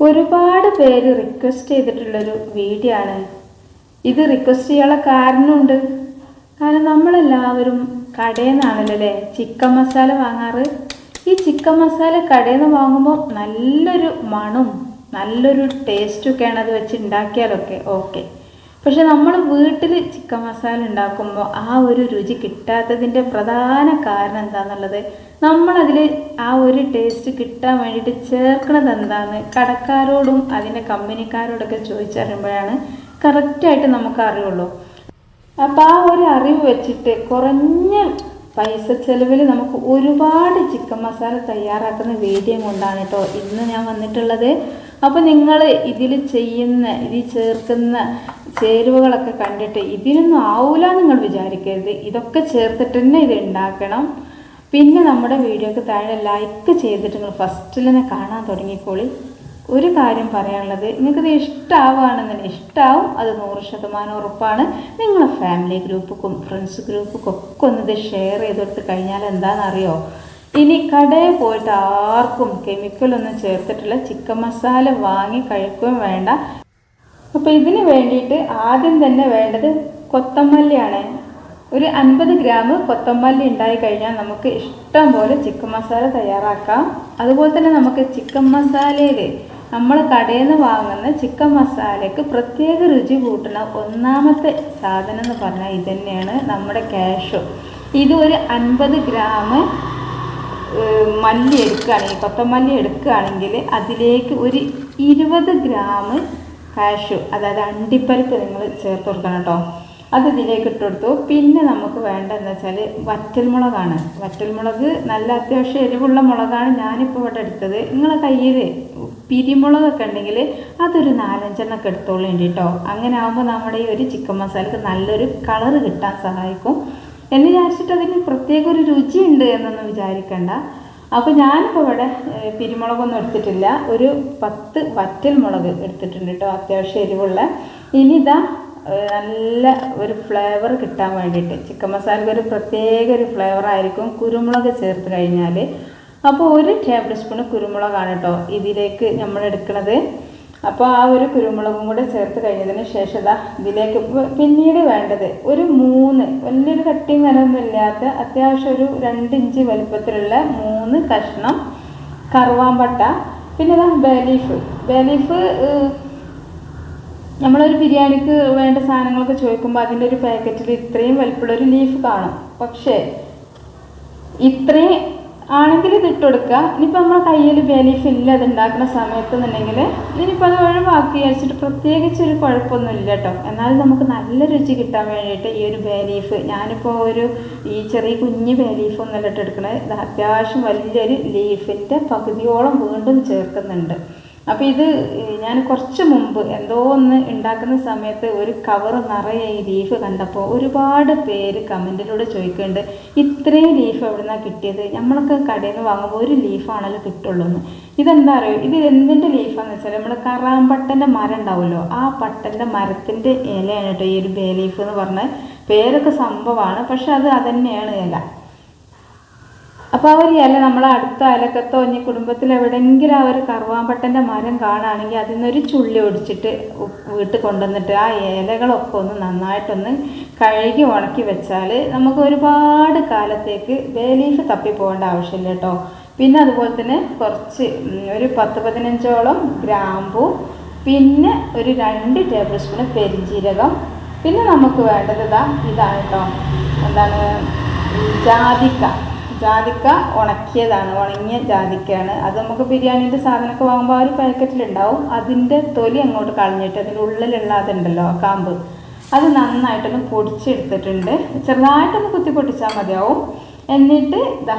ഒരുപാട് പേര് request ചെയ്തിട്ടുള്ളൊരു video ആണ് ഇത് റിക്വസ്റ്റ് ചെയ്യാനുള്ള കാരണമുണ്ട്. കാരണം നമ്മളെല്ലാവരും കടയിൽ നിന്നാണല്ലോ അല്ലേ ചിക്കൻ മസാല വാങ്ങാറ്. ഈ ചിക്കൻ മസാല കടയിൽ നിന്ന് വാങ്ങുമ്പോൾ നല്ലൊരു മണും നല്ലൊരു ടേസ്റ്റൊക്കെയാണ് അത് വെച്ച് ഉണ്ടാക്കിയാലൊക്കെ ഓക്കെ പക്ഷെ നമ്മൾ വീട്ടിൽ ചിക്കൻ മസാല ഉണ്ടാക്കുമ്പോൾ ആ ഒരു രുചി കിട്ടാത്തതിന്റെ പ്രധാന കാരണം എന്താണെന്നുള്ളത് നമ്മളതിൽ ആ ഒരു ടേസ്റ്റ് കിട്ടാൻ വേണ്ടിയിട്ട് ചേർക്കുന്നത് എന്താണെന്ന് കടക്കാരോടും അതിന്റെ കമ്പനിക്കാരോടൊക്കെ ചോദിച്ചറിയുമ്പോഴാണ് കറക്റ്റായിട്ട് നമുക്ക് അറിയുള്ളൂ. അപ്പോൾ ആ ഒരു അറിവ് വെച്ചിട്ട് കുറഞ്ഞ പൈസ ചെലവിൽ നമുക്ക് ഒരുപാട് ചിക്കൻ മസാല തയ്യാറാക്കുന്ന വീഡിയോ കൊണ്ടാണ് കേട്ടോ ഇന്ന് ഞാൻ വന്നിട്ടുള്ളത്. അപ്പോൾ നിങ്ങൾ ഇതിൽ ചെയ്യുന്ന ഇതിൽ ചേർക്കുന്ന ചേരുവകളൊക്കെ കണ്ടിട്ട് ഇതിനൊന്നും ആവൂല നിങ്ങൾ വിചാരിക്കരുത്. ഇതൊക്കെ ചേർത്തിട്ട് തന്നെ ഇത് ഉണ്ടാക്കണം. പിന്നെ നമ്മുടെ വീഡിയോക്ക് താഴെ ലൈക്ക് ചെയ്തിട്ട് നിങ്ങൾ ഫസ്റ്റിൽ തന്നെ കാണാൻ തുടങ്ങിക്കോളി. ഒരു കാര്യം പറയാനുള്ളത് നിങ്ങൾക്കിത് ഇഷ്ടമാവുകയാണെന്നുണ്ടെങ്കിൽ ഇഷ്ടമാവും അത് നൂറ് ശതമാനം ഉറപ്പാണ്. നിങ്ങളെ ഫാമിലി ഗ്രൂപ്പുക്കും ഫ്രണ്ട്സ് ഗ്രൂപ്പുക്കും ഒക്കെ ഒന്ന് ഇത് ഷെയർ ചെയ്ത് കൊടുത്ത് കഴിഞ്ഞാൽ എന്താണെന്നറിയോ? ഇനി കടയിൽ പോയിട്ട് ആർക്കും കെമിക്കലൊന്നും ചേർത്തിട്ടുള്ള ചിക്കൻ മസാല വാങ്ങി കഴിക്കുകയും വേണ്ട. അപ്പോൾ ഇതിന് വേണ്ടിയിട്ട് ആദ്യം തന്നെ വേണ്ടത് കൊത്തമല്ലിയാണ്. ഒരു അൻപത് ഗ്രാം കൊത്തമല്ലി ഉണ്ടായി കഴിഞ്ഞാൽ നമുക്ക് ഇഷ്ടം പോലെ ചിക്കൻ മസാല തയ്യാറാക്കാം. അതുപോലെ തന്നെ നമുക്ക് ചിക്കൻ മസാലയിൽ നമ്മൾ കടയിൽ നിന്ന് വാങ്ങുന്ന ചിക്കൻ മസാലയ്ക്ക് പ്രത്യേക രുചി കൂട്ടുന്ന ഒന്നാമത്തെ സാധനം എന്ന് പറഞ്ഞാൽ ഇതന്നെയാണ് തന്നെയാണ് നമ്മുടെ ക്യാഷു ഇത് ഒരു അൻപത് ഗ്രാം മല്ലി എടുക്കുകയാണെങ്കിൽ കൊത്തമല്ലി എടുക്കുകയാണെങ്കിൽ അതിലേക്ക് ഒരു ഇരുപത് ഗ്രാം കാഷ്യു അതായത് അണ്ടിപ്പരിപ്പ് നിങ്ങൾ ചേർത്ത് കൊടുക്കണം കേട്ടോ അത് ഇതിലേക്ക് ഇട്ട് കൊടുത്തു. പിന്നെ നമുക്ക് വേണ്ടതെന്ന് വെച്ചാൽ വറ്റൽമുളകാണ്. വറ്റൽമുളക് നല്ല അത്യാവശ്യം എരിവുള്ള മുളകാണ് ഞാനിപ്പോൾ ഇവിടെ എടുത്തത്. നിങ്ങളെ കയ്യിൽ പിരിമുളകൊക്കെ ഉണ്ടെങ്കിൽ അതൊരു നാലഞ്ചെണ്ണൊക്കെ എടുത്തോളേണ്ടി കേട്ടോ അങ്ങനെ ആകുമ്പോൾ നമ്മുടെ ഈ ഒരു ചിക്കൻ മസാലക്ക് നല്ലൊരു കളറ് കിട്ടാൻ സഹായിക്കും. എന്ന് വിചാരിച്ചിട്ട് അതിന് പ്രത്യേക ഒരു രുചിയുണ്ട് എന്നൊന്നും വിചാരിക്കണ്ട. അപ്പോൾ ഞാനിപ്പോൾ ഇവിടെ പിരിമുളകൊന്നും എടുത്തിട്ടില്ല. ഒരു പത്ത് വറ്റൽ മുളക് എടുത്തിട്ടുണ്ട് കേട്ടോ അത്യാവശ്യം എരിവുള്ള. ഇനി ഇതാ നല്ല ഒരു ഫ്ലേവർ കിട്ടാൻ വേണ്ടിയിട്ട് ചിക്കൻ മസാലയ്ക്ക് ഒരു പ്രത്യേക ഒരു ഫ്ലേവർ ആയിരിക്കും കുരുമുളക് ചേർത്ത് കഴിഞ്ഞാൽ അപ്പോൾ ഒരു ടേബിൾ സ്പൂൺ കുരുമുളകാണ് കേട്ടോ ഇതിലേക്ക് നമ്മൾ എടുക്കുന്നത് അപ്പോൾ ആ ഒരു കുരുമുളകും കൂടെ ചേർത്ത് കഴിഞ്ഞതിന് ശേഷം ദാ ഇതിലേക്ക് പിന്നീട് വേണ്ടത് ഒരു മൂന്ന് വലിയൊരു കട്ടിയും കനമൊന്നും ഇല്ലാത്ത അത്യാവശ്യം ഒരു രണ്ട് ഇഞ്ച് വലുപ്പത്തിലുള്ള മൂന്ന് കഷ്ണം കറുവാമ്പട്ട. പിന്നെ ദാ ബേലീഫ് ബേലീഫ് നമ്മളൊരു ബിരിയാണിക്ക് വേണ്ട സാധനങ്ങളൊക്കെ ചോദിക്കുമ്പോൾ അതിന്റെ ഒരു പാക്കറ്റിൽ ഇത്രയും വലിപ്പമുള്ള ഒരു ലീഫ് കാണും. പക്ഷേ ഇത്രയും ആണെങ്കിൽ ഇത് ഇട്ട് കൊടുക്കുക. ഇനിയിപ്പോൾ നമ്മൾ കയ്യിൽ ബേലീഫ് ഇല്ല അത് ഉണ്ടാക്കുന്ന സമയത്ത് എന്നുണ്ടെങ്കിൽ ഇനിയിപ്പോൾ അത് ഒഴിവാക്കി വിചാരിച്ചിട്ട് പ്രത്യേകിച്ച് ഒരു കുഴപ്പമൊന്നുമില്ല കേട്ടോ എന്നാലും നമുക്ക് നല്ല രുചി കിട്ടാൻ വേണ്ടിയിട്ട് ഈ ഒരു ബേലീഫ് ഞാനിപ്പോൾ ഒരു ഈ ചെറിയ കുഞ്ഞ് ബേലീഫ് ഒന്നല്ല ഇട്ടെടുക്കണത് ഇത് അത്യാവശ്യം വലിയൊരു ലീഫിന്റെ പകുതിയോളം വീണ്ടും ചേർക്കുന്നുണ്ട്. അപ്പോൾ ഇത് ഞാൻ കുറച്ച് മുമ്പ് എന്തോ ഒന്ന് ഉണ്ടാക്കുന്ന സമയത്ത് ഒരു കവർ നിറയെ ഈ ലീഫ് കണ്ടപ്പോൾ ഒരുപാട് പേര് കമന്റിലൂടെ ചോദിക്കുന്നുണ്ട് ഇത്രയും ലീഫ് എവിടെ നിന്നാണ് കിട്ടിയത്? നമ്മളൊക്കെ കടയിൽ നിന്ന് വാങ്ങുമ്പോൾ ഒരു ലീഫാണല്ലോ കിട്ടുള്ളൂ എന്ന് ഇതെന്താ അറിയോ? ഇത് എന്തിന്റെ ലീഫാന്ന് വെച്ചാൽ നമ്മൾ കറാമ്പട്ടന്റെ മരം ഉണ്ടാവുമല്ലോ ആ പട്ടന്റെ മരത്തിന്റെ ഇലയാണ് കേട്ടോ ഈ ഒരു ബേ ലീഫ് എന്ന് പറഞ്ഞ പേരൊക്കെ സംഭവമാണ് പക്ഷെ അത് അതന്നെയാണ് ഇല. അപ്പോൾ ആ ഒരു ഇല നമ്മളെ അടുത്ത അയലക്കത്തോ ഇനി കുടുംബത്തിൽ എവിടെയെങ്കിലും ആ ഒരു കറുവാമ്പട്ടന്റെ മരം കാണുകയാണെങ്കിൽ അതിൽ നിന്നൊരു ചുള്ളി ഒടിച്ചിട്ട് വീട്ടിൽ കൊണ്ടുവന്നിട്ട് ആ ഇലകളൊക്കെ ഒന്ന് നന്നായിട്ടൊന്ന് കഴുകി ഉണക്കി വെച്ചാൽ നമുക്ക് ഒരുപാട് കാലത്തേക്ക് ബേലീഫ് തപ്പി പോകേണ്ട ആവശ്യമില്ല കേട്ടോ. പിന്നെ അതുപോലെ തന്നെ കുറച്ച് ഒരു പത്ത് പതിനഞ്ചോളം ഗ്രാമ്പു പിന്നെ ഒരു രണ്ട് ടേബിൾ സ്പൂൺ പെരിഞ്ജീരകം പിന്നെ നമുക്ക് വേണ്ടത് ഇതാ ഇതാണ് കേട്ടോ. എന്താണ്? ജാതിക്ക. ജാതിക്ക ഉണക്കിയതാണ് ഉണങ്ങിയ ജാതിക്കയാണ്. അത് നമുക്ക് ബിരിയാണീന്റെ സാധനമൊക്കെ വാങ്ങുമ്പോൾ ഒരു പാക്കറ്റിലുണ്ടാവും. അതിന്റെ തൊലി അങ്ങോട്ട് കളഞ്ഞിട്ട് അതിന്റെ ഉള്ളിലുള്ള അതുണ്ടല്ലോ കാമ്പ്. അത് നന്നായിട്ടൊന്ന് പൊടിച്ചെടുത്തിട്ടുണ്ട്. ചെറുതായിട്ടൊന്ന് കുത്തി പൊട്ടിച്ചാൽ മതിയാവും. എന്നിട്ട് ഇതാ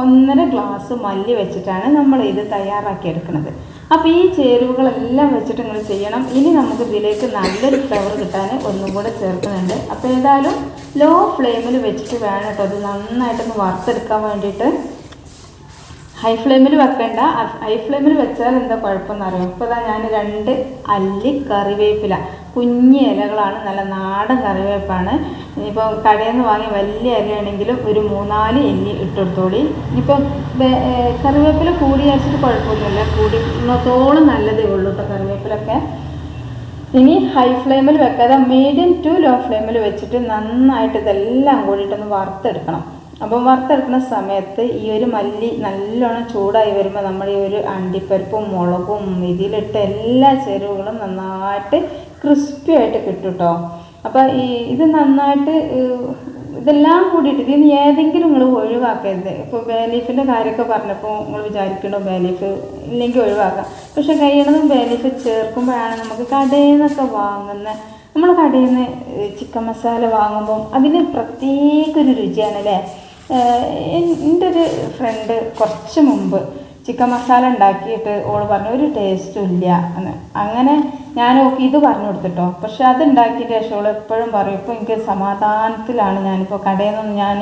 ഒന്നര ഗ്ലാസ് മല്ലി വെച്ചിട്ടാണ് നമ്മൾ ഇത് തയ്യാറാക്കി എടുക്കുന്നത് അപ്പോൾ ഈ ചേരുവകളെല്ലാം വെച്ചിട്ട് നിങ്ങൾ ചെയ്യണം. ഇനി നമുക്ക് ഇതിലേക്ക് നല്ലൊരു ഫ്ലവർ കിട്ടാൻ ഒന്നും കൂടെ ചേർക്കുന്നുണ്ട്. അപ്പോൾ ഏതായാലും ലോ ഫ്ലെയിമിൽ വെച്ചിട്ട് വേണം കേട്ടോ. അത് നന്നായിട്ടൊന്ന് വറുത്തെടുക്കാൻ വേണ്ടിയിട്ട്. ഹൈ ഫ്ലെയിമിൽ വെക്കണ്ട. ഹൈ ഫ്ലെയിമിൽ വെച്ചാൽ എന്താ കുഴപ്പമെന്ന് അറിയാം ഇപ്പോൾ ഞാൻ രണ്ട് അല്ലി കറിവേപ്പില കുഞ്ഞി ഇലകളാണ് നല്ല നാടൻ കറിവേപ്പാണ്. ഇനിയിപ്പോൾ കടയിൽ നിന്ന് വാങ്ങിയ വലിയ ഇലയാണെങ്കിലും ഒരു മൂന്നാൽ എല്ലി ഇട്ടെടുത്തോളി. ഇനിയിപ്പോൾ കറിവേപ്പില കൂടി അരച്ചിട്ട് കുഴപ്പമൊന്നുമില്ല. കൂടിത്തോളം നല്ലതേ ഉള്ളൂ കേട്ടോ കറിവേപ്പിലൊക്കെ. ഇനി ഹൈ ഫ്ലെയിമിൽ വെക്കാതെ മീഡിയം ടു ലോ ഫ്ലെയിമിൽ വെച്ചിട്ട് നന്നായിട്ട് ഇതെല്ലാം കൂടിയിട്ടൊന്ന് വറുത്തെടുക്കണം. അപ്പം വറുത്തെടുക്കുന്ന സമയത്ത് ഈ ഒരു മല്ലി നല്ലോണം ചൂടായി വരുമ്പോൾ നമ്മൾ ഈ ഒരു അണ്ടിപ്പരിപ്പും മുളകും ഇതിലിട്ട് എല്ലാ ചേരുവകളും നന്നായിട്ട് ക്രിസ്പി ആയിട്ട് കിട്ടും കേട്ടോ അപ്പോൾ ഈ ഇത് നന്നായിട്ട് ഇതെല്ലാം കൂടിയിട്ട് ഇതിൽ നിന്ന് ഏതെങ്കിലും നിങ്ങൾ ഒഴിവാക്കരുത്. ഇപ്പോൾ ബേലീഫിന്റെ കാര്യമൊക്കെ പറഞ്ഞപ്പോൾ നിങ്ങൾ വിചാരിക്കണോ ബേലീഫ് ഇല്ലെങ്കിൽ ഒഴിവാക്കാം. പക്ഷെ കഴിയണതും ബേലീഫ് ചേർക്കുമ്പോഴാണ് നമുക്ക് കടയിൽ നിന്നൊക്കെ വാങ്ങുന്ന നമ്മൾ കടയിൽ നിന്ന് ചിക്കൻ മസാല വാങ്ങുമ്പം അതിന് പ്രത്യേക ഒരു രുചിയാണ് അല്ലേ എന്റെ ഒരു ഫ്രണ്ട് കുറച്ച് മുമ്പ് ചിക്കൻ മസാല ഉണ്ടാക്കിയിട്ട് ഓൾ പറഞ്ഞു ഒരു ടേസ്റ്റും ഇല്ല. എന്ന്. അങ്ങനെ ഞാൻ ഓക്കെ ഇത് പറഞ്ഞു കൊടുത്തിട്ടോ. പക്ഷെ അത് ഉണ്ടാക്കിയിട്ട് ശേഷം ഓൾ എപ്പോഴും പറയും ഇപ്പോൾ എനിക്ക് സമാധാനത്തിലാണ് ഞാനിപ്പോൾ കടയിൽ നിന്നും ഞാൻ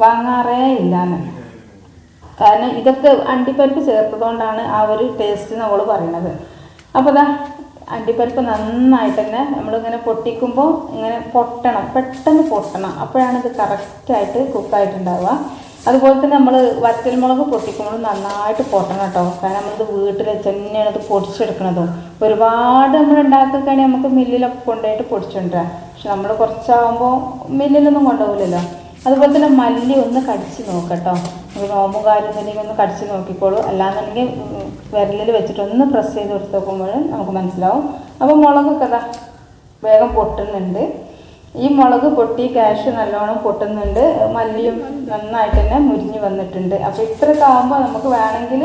വാങ്ങാറേ ഇല്ലാന്ന് കാരണം ഇതൊക്കെ അണ്ടിപ്പരിപ്പ് ചേർത്തതുകൊണ്ടാണ് ആ ഒരു ടേസ്റ്റ് എന്ന് അവൾ പറയണത്. അപ്പോൾ ദാ അണ്ടിപ്പരിപ്പ് നന്നായിട്ട് തന്നെ നമ്മളിങ്ങനെ പൊട്ടിക്കുമ്പോൾ ഇങ്ങനെ പൊട്ടണം പെട്ടെന്ന് പൊട്ടണം. അപ്പോഴാണ് ഇത് കറക്റ്റായിട്ട് കുക്കായിട്ടുണ്ടാവുക. അതുപോലെ തന്നെ നമ്മൾ വറ്റൽമുളക് പൊട്ടിക്കുമ്പോൾ നന്നായിട്ട് പൊട്ടണം കേട്ടോ. കാരണം നമ്മളിത് വീട്ടിൽ വെച്ച് തന്നെയാണ് ഇത് പൊടിച്ചെടുക്കണത്. ഒരുപാട് നമ്മൾ ഉണ്ടാക്കുകയാണെങ്കിൽ നമുക്ക് മില്ലിലൊക്കെ കൊണ്ടുപോയിട്ട് പൊടിച്ചുകൊണ്ടുവരാം. പക്ഷെ നമ്മൾ കുറച്ചാകുമ്പോൾ മില്ലിലൊന്നും കൊണ്ടുപോകില്ലല്ലോ. അതുപോലെ തന്നെ മല്ലി ഒന്ന് കടിച്ച് നോക്കട്ടോ ഒരു നോമ്പും ഒന്ന് കടിച്ച് നോക്കിക്കോളൂ. അല്ലാന്നുണ്ടെങ്കിൽ വിരലിൽ വെച്ചിട്ട് ഒന്ന് പ്രസ് ചെയ്ത് കൊടുത്ത് നമുക്ക് മനസ്സിലാവും. അപ്പോൾ മുളകൊക്കെ അതാ വേഗം പൊട്ടുന്നുണ്ട്. ഈ മുളക് പൊട്ടി ക്യാഷ് നല്ലോണം പൊട്ടുന്നുണ്ട്. മല്ലിയും നന്നായിട്ട് തന്നെ മുരിഞ്ഞ് വന്നിട്ടുണ്ട്. അപ്പോൾ ഇത്രയൊക്കെ ആകുമ്പോൾ നമുക്ക് വേണമെങ്കിൽ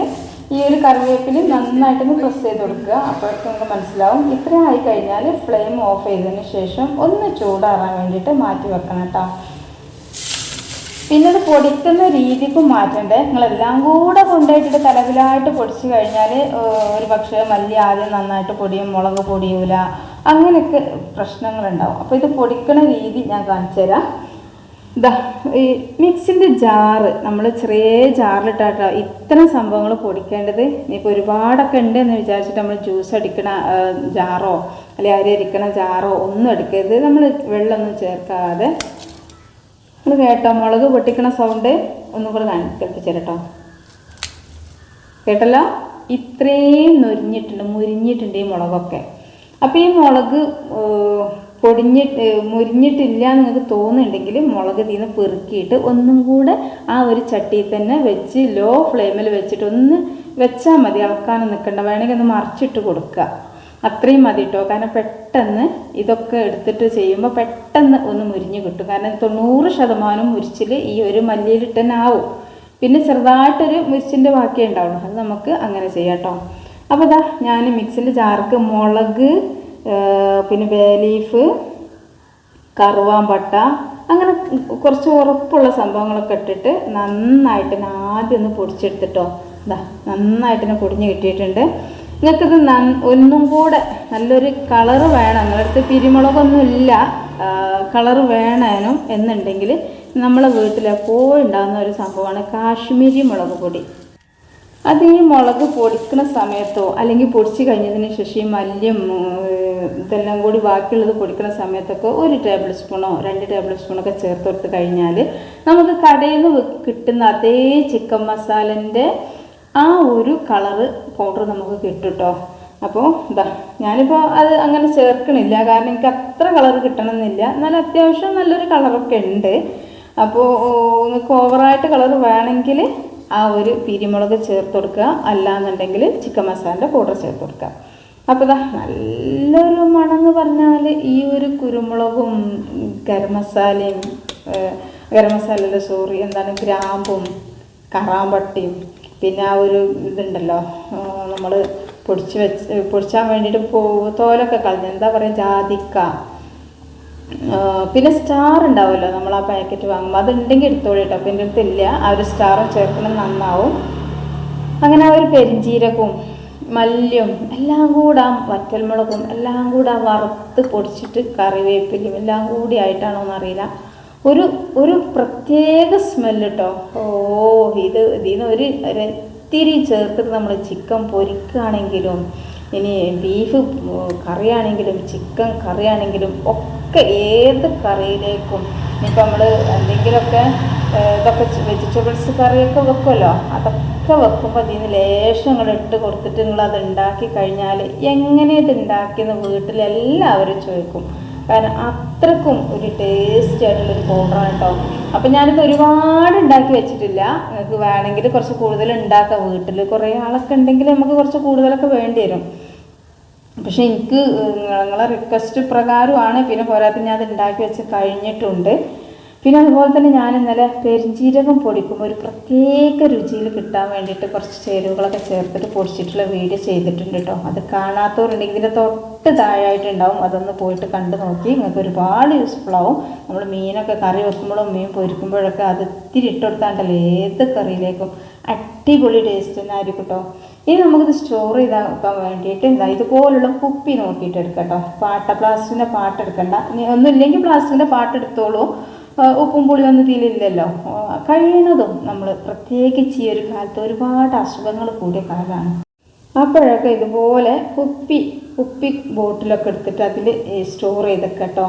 ഈ ഒരു കറിവേപ്പില നന്നായിട്ടൊന്ന് പ്രസ് ചെയ്ത് കൊടുക്കുക. അപ്പോഴേക്കും നമുക്ക് മനസ്സിലാവും. ഇത്ര ആയി കഴിഞ്ഞാൽ ഫ്ലെയിം ഓഫ് ചെയ്തതിന് ശേഷം ഒന്ന് ചൂടാറാൻ വേണ്ടിയിട്ട് മാറ്റി വെക്കണം കേട്ടോ. പിന്നെ ഇത് പൊടിക്കുന്ന രീതിക്കും മാറ്റണ്ടേ. നിങ്ങളെല്ലാം കൂടെ കൊണ്ടുപോയിട്ട് തലവിലായിട്ട് പൊടിച്ച് കഴിഞ്ഞാൽ ഒരു പക്ഷേ മല്ലി ആദ്യം നന്നായിട്ട് പൊടിയും മുളക് പൊടിയൂല അങ്ങനെയൊക്കെ പ്രശ്നങ്ങളുണ്ടാവും. അപ്പോൾ ഇത് പൊടിക്കുന്ന രീതി ഞാൻ കാണിച്ചു തരാം. ഇതാ ഈ മിക്സിന്റെ ജാറ് നമ്മൾ ചെറിയ ജാറിലിട്ടാട്ടോ ഇത്തരം സംഭവങ്ങൾ പൊടിക്കേണ്ടത്. ഇനിയിപ്പോൾ ഒരുപാടൊക്കെ ഉണ്ട് എന്ന് വിചാരിച്ചിട്ട് നമ്മൾ ജ്യൂസ് അടിക്കണ ജാറോ അല്ലെങ്കിൽ അരി അരിക്കണ ജാറോ ഒന്നും എടുക്കരുത്. നമ്മൾ വെള്ളമൊന്നും ചേർക്കാതെ നിങ്ങൾ കേട്ടോ മുളക് പൊട്ടിക്കണ സൗണ്ട് ഒന്നും കൂടെ കേൾപ്പിച്ചു കേട്ടോ കേട്ടല്ലോ? ഇത്രയും നൊരിഞ്ഞിട്ടുണ്ട് മുരിഞ്ഞിട്ടുണ്ട് ഈ മുളകൊക്കെ. അപ്പോൾ ഈ മുളക് പൊടിഞ്ഞി പൊടിഞ്ഞിട്ട് മുരിഞ്ഞിട്ടില്ല എന്ന് നിങ്ങൾക്ക് തോന്നുന്നുണ്ടെങ്കിൽ മുളക് തീന്ന് പെറുക്കിയിട്ട് ഒന്നും കൂടെ ആ ഒരു ചട്ടിയിൽ തന്നെ വെച്ച് ലോ ഫ്ലെയിമിൽ വെച്ചിട്ട് ഒന്ന് വെച്ചാൽ മതി ഇളക്കാനും നിൽക്കണ്ട വേണമെങ്കിൽ ഒന്ന് മറിച്ചിട്ട് കൊടുക്കുക. അത്രയും മതി കേട്ടോ കാരണം പെട്ടെന്ന് ഇതൊക്കെ എടുത്തിട്ട് ചെയ്യുമ്പോൾ പെട്ടെന്ന് ഒന്ന് മുരിഞ്ഞ് കിട്ടും. കാരണം തൊണ്ണൂറ് ശതമാനം മുരിച്ചിൽ ഈ ഒരു മല്ലിയിലിട്ട് തന്നെ ആവും. പിന്നെ ചെറുതായിട്ടൊരു മുരിച്ചിന്റെ ബാക്കി ഉണ്ടാവുള്ളൂ അത് നമുക്ക് അങ്ങനെ ചെയ്യാം കേട്ടോ അപ്പോൾ ഇതാ ഞാൻ മിക്സിന്റെ ജാർക്ക് മുളക് പിന്നെ ബേലീഫ് കറുവാമ്പട്ട അങ്ങനെ കുറച്ച് ഉറപ്പുള്ള സംഭവങ്ങളൊക്കെ ഇട്ടിട്ട് നന്നായിട്ട് ആദ്യം ഒന്ന് പൊടിച്ചെടുത്തിട്ടോ. ഇതാ നന്നായിട്ട് പൊടിഞ്ഞ് കിട്ടിയിട്ടുണ്ട്. നിങ്ങൾക്കിത് ന ഒന്നും കൂടെ നല്ലൊരു കളറ് വേണം. നിങ്ങളടുത്ത് പിരിമുളകൊന്നും ഇല്ല. കളറ് വേണേനും എന്നുണ്ടെങ്കിൽ നമ്മളെ വീട്ടിലെപ്പോഴും ഉണ്ടാകുന്ന ഒരു സംഭവമാണ് കാശ്മീരി മുളക് പൊടി. അത് ഈ മുളക് പൊടിക്കുന്ന സമയത്തോ അല്ലെങ്കിൽ പൊടിച്ച് കഴിഞ്ഞതിന് ശേഷം ഈ മല്യം ഇതെല്ലാം കൂടി ബാക്കിയുള്ളത് പൊടിക്കുന്ന സമയത്തൊക്കെ ഒരു ടേബിൾ സ്പൂണോ രണ്ട് ടേബിൾ സ്പൂണൊക്കെ ചേർത്ത് കൊടുത്ത് കഴിഞ്ഞാൽ നമുക്ക് കടയിൽ നിന്ന് കിട്ടുന്ന അതേ ചിക്കൻ മസാലന്റെ ആ ഒരു കളറ് പൗഡർ നമുക്ക് കിട്ടും കേട്ടോ അപ്പോൾ ഇതാ ഞാനിപ്പോൾ അത് അങ്ങനെ ചേർക്കണില്ല. കാരണം എനിക്ക് അത്ര കളർ കിട്ടണമെന്നില്ല. എന്നാലും അത്യാവശ്യം നല്ലൊരു കളറൊക്കെ ഉണ്ട്. അപ്പോൾ നിങ്ങൾക്ക് ഓവറായിട്ട് കളർ വേണമെങ്കിൽ ആ ഒരു പിരിമുളക് ചേർത്ത് കൊടുക്കുക. അല്ലാന്നുണ്ടെങ്കിൽ ചിക്കൻ മസാലന്റെ പൗഡർ ചേർത്ത് കൊടുക്കുക. അപ്പോൾ ഇതാ നല്ലൊരു മണമെന്ന് പറഞ്ഞാൽ ഈ ഒരു കുരുമുളകും ഗരം മസാലയും ഗരം മസാലയുടെ സോറി എന്താണ് ഗ്രാമ്പും കറാമ്പട്ടിയും പിന്നെ ആ ഒരു ഇതുണ്ടല്ലോ നമ്മൾ പൊടിച്ച് വെച്ച് പൊടിച്ചാൻ വേണ്ടിയിട്ട് പോ തോലൊക്കെ കളഞ്ഞ് എന്താ പറയുക ജാതിക്ക. പിന്നെ സ്റ്റാർ ഉണ്ടാവുമല്ലോ നമ്മൾ ആ പാക്കറ്റ് വാങ്ങുമ്പോൾ അതുണ്ടെങ്കിൽ എടുത്തോളൂ കേട്ടോ അപ്പം എന്റെ ആ ഒരു സ്റ്റാർ ചേർക്കണം നന്നാവും. അങ്ങനെ ആ ഒരു പെരിഞ്ചീരകവും മല്ലിയും എല്ലാം കൂടെ വറ്റൽമുളകും എല്ലാം കൂടെ വറുത്ത് പൊടിച്ചിട്ട് കറിവേപ്പിലും എല്ലാം കൂടി ആയിട്ടാണോ എന്നറിയില്ല ഒരു ഒരു പ്രത്യേക സ്മെല്ല് കേട്ടോ ഓ ഇത് ഇതിന് ഒരു ഒരിത്തിരി ചേർത്തിട്ട് നമ്മൾ ചിക്കൻ പൊരിക്കുകയാണെങ്കിലും ഇനി ബീഫ് കറിയാണെങ്കിലും ചിക്കൻ കറിയാണെങ്കിലും ഒക്കെ ഏത് കറിയിലേക്കും ഇനിയിപ്പോൾ നമ്മൾ എന്തെങ്കിലുമൊക്കെ ഇതൊക്കെ വെജിറ്റബിൾസ് കറിയൊക്കെ വെക്കുമല്ലോ അതൊക്കെ വെക്കുമ്പോൾ അതിൽ നിന്ന് ലേശം ഇട്ട് കൊടുത്തിട്ട് നിങ്ങൾ അത് ഉണ്ടാക്കി കഴിഞ്ഞാൽ എങ്ങനെ ഇത് ഉണ്ടാക്കിയെന്ന് വീട്ടിലെല്ലാവരും ചോദിക്കും. കാരണം അത്രക്കും ഒരു ടേസ്റ്റ് ആയിട്ടുള്ളൊരു പൗഡറാണ് കേട്ടോ അപ്പം ഞാനിത് ഒരുപാട് ഉണ്ടാക്കി വെച്ചിട്ടില്ല. നിങ്ങൾക്ക് വേണമെങ്കിൽ കുറച്ച് കൂടുതൽ ഉണ്ടാക്കാം വീട്ടിൽ കുറേ ആളൊക്കെ ഉണ്ടെങ്കിൽ നമുക്ക് കുറച്ച് കൂടുതലൊക്കെ വേണ്ടി വരും. പക്ഷെ എനിക്ക് നിങ്ങളെ റിക്വസ്റ്റ് പ്രകാരമാണ്. പിന്നെ പോരാത്തിന് ഞാൻ അത് ഉണ്ടാക്കി വെച്ച് കഴിഞ്ഞിട്ടുണ്ട്. പിന്നെ അതുപോലെ തന്നെ ഞാൻ ഇന്നലെ പെരിഞ്ജീരകം പൊടിക്കുമ്പോൾ ഒരു പ്രത്യേക രുചിയിൽ കിട്ടാൻ വേണ്ടിയിട്ട് കുറച്ച് ചേരുവകളൊക്കെ ചേർത്തിട്ട് പൊടിച്ചിട്ടുള്ള വീഡിയോ ചെയ്തിട്ടുണ്ട് കേട്ടോ. അത് കാണാത്തവരുണ്ടെങ്കിൽ ഇതിന്റെ തൊട്ട് താഴായിട്ടുണ്ടാവും അതൊന്ന് പോയിട്ട് കണ്ടു നോക്കി. നിങ്ങൾക്ക് ഒരുപാട് യൂസ്ഫുൾ ആവും. നമ്മൾ മീനൊക്കെ കറി വെക്കുമ്പോഴും മീൻ പൊരിക്കുമ്പോഴൊക്കെ അത് ഇത്തിരി ഇട്ട് കൊടുത്താണ്ടല്ലോ ഏത് കറിയിലേക്കും അടിപൊളി ടേസ്റ്റ് തന്നെ ആയിരിക്കും കേട്ടോ. ഇനി നമുക്കിത് സ്റ്റോർ ചെയ്താക്കാൻ വേണ്ടിയിട്ട് എന്താ ഇതുപോലുള്ള കുപ്പി നോക്കിയിട്ട് എടുക്കാം കേട്ടോ. പാട്ട പ്ലാസ്റ്റിക്കിന്റെ പാട്ട് എടുക്കണ്ട. ഇനി ഒന്നുമില്ലെങ്കിൽ പ്ലാസ്റ്റിക്കിന്റെ പാട്ട് എടുത്തോളൂ. ആ, ഉപ്പും പുളിയൊന്നും തീലില്ലല്ലോ കഴിയണതും നമ്മൾ പ്രത്യേകിച്ച് ഈ ഒരു കാലത്ത് ഒരുപാട് അസുഖങ്ങൾ കൂടിയ കാലമാണ്. അപ്പോഴൊക്കെ ഇതുപോലെ കുപ്പി കുപ്പി ബോട്ടിലൊക്കെ എടുത്തിട്ട് അതിൽ സ്റ്റോർ ചെയ്തൊക്കെ കേട്ടോ.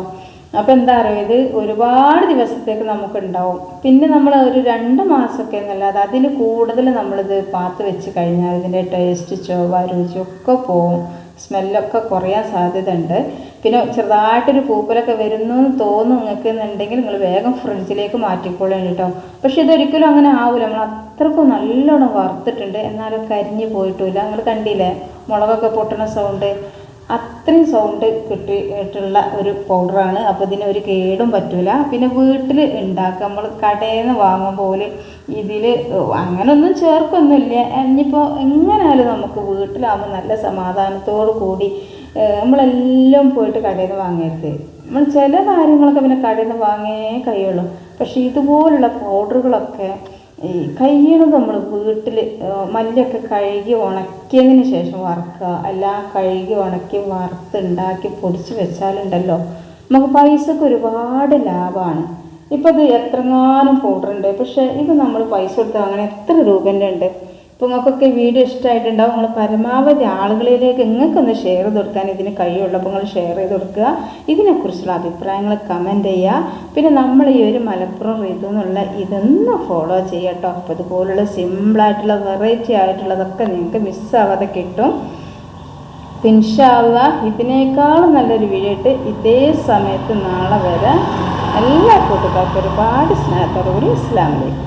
അപ്പോൾ എന്താ പറയുക ഇത് ഒരുപാട് ദിവസത്തേക്ക് നമുക്ക് ഉണ്ടാവും പിന്നെ നമ്മൾ ഒരു രണ്ട് മാസമൊക്കെ എന്നല്ലാതെ അതിൽ കൂടുതൽ നമ്മളിത് പാത്ത് വെച്ച് കഴിഞ്ഞാൽ ഇതിന്റെ ടേസ്റ്റ് ചൊവ്വ രുചിയൊക്കെ പോവും. സ്മെല്ലൊക്കെ കുറയാൻ സാധ്യത ഉണ്ട് പിന്നെ ചെറുതായിട്ടൊരു പൂപ്പലൊക്കെ വരുന്നു തോന്നുന്നു നിങ്ങൾക്ക് എന്നുണ്ടെങ്കിൽ നിങ്ങൾ വേഗം ഫ്രിഡ്ജിലേക്ക് മാറ്റിക്കൊള്ളണം കേട്ടോ. പക്ഷെ ഇതൊരിക്കലും അങ്ങനെ ആവില്ല നമ്മൾ അത്രക്കും നല്ലോണം വറുത്തിട്ടുണ്ട്. എന്നാലും കരിഞ്ഞു പോയിട്ടില്ല. നിങ്ങൾ കണ്ടില്ലേ? മുളകൊക്കെ പൊട്ടണ സൗണ്ട് അത്രയും സൗണ്ട് കിട്ടിയിട്ടുള്ള ഒരു പൗഡറാണ് അപ്പോൾ ഇതിന് ഒരു കേടും പറ്റില്ല പിന്നെ വീട്ടിൽ ഉണ്ടാക്കുക. നമ്മൾ കടയിൽ നിന്ന് വാങ്ങുമ്പോൾ ഇതിൽ അങ്ങനൊന്നും ചേർക്കൊന്നുമില്ല. ഇനിയിപ്പോൾ എങ്ങനെയാലും നമുക്ക് വീട്ടിലാകുമ്പോൾ നല്ല സമാധാനത്തോടു കൂടി നമ്മളെല്ലാം പോയിട്ട് കടയിൽ നിന്ന് വാങ്ങരുത്. നമ്മൾ ചില കാര്യങ്ങളൊക്കെ പിന്നെ കടയിൽ നിന്ന് വാങ്ങേ കഴിയുള്ളൂ. പക്ഷേ ഇതുപോലുള്ള പൗഡറുകളൊക്കെ ഈ കഴിയണത് നമ്മൾ വീട്ടിൽ മല്ലിയൊക്കെ കഴുകി ഉണക്കിയതിന് ശേഷം വറുക്കുക. എല്ലാം കഴുകി ഉണക്കി വറുത്തുണ്ടാക്കി പൊടിച്ച് വെച്ചാലുണ്ടല്ലോ. നമുക്ക് പൈസക്ക് ഒരുപാട് ലാഭമാണ് ഇപ്പോൾ ഇത് എത്രങ്ങാനും ഉണ്ട് പക്ഷേ ഇത് നമ്മൾ പൈസ കൊടുത്ത് അങ്ങനെ എത്ര രൂപന്റെ ഉണ്ട് ഇപ്പോൾ നിങ്ങൾക്കൊക്കെ വീഡിയോ ഇഷ്ടമായിട്ടുണ്ടാവും നിങ്ങൾ പരമാവധി ആളുകളിലേക്ക് നിങ്ങൾക്കൊന്ന് ഷെയർ ചെയ്ത് കൊടുക്കാൻ ഇതിന് കഴിയുള്ളൂ അപ്പോൾ നിങ്ങൾ ഷെയർ ചെയ്ത് കൊടുക്കുക. ഇതിനെക്കുറിച്ചുള്ള അഭിപ്രായങ്ങൾ കമന്റ് ചെയ്യുക. പിന്നെ നമ്മൾ ഈ ഒരു മലപ്പുറം ഋതു എന്നുള്ള ഇതൊന്ന് ഫോളോ ചെയ്യുക കേട്ടോ അപ്പോൾ ഇതുപോലുള്ള സിമ്പിളായിട്ടുള്ള വെറൈറ്റി ആയിട്ടുള്ളതൊക്കെ നിങ്ങൾക്ക് മിസ്സാവാതെ കിട്ടും. പിൻഷാള്ള ഇതിനേക്കാളും നല്ലൊരു വീഡിയോ ഇട്ട് ഇതേ സമയത്ത് നാളെ വരെ. എല്ലാ കൂട്ടുകാർക്കും ഒരുപാട് സ്നേഹത്തോടു കൂടി ഇസ്ലാമിലേക്ക്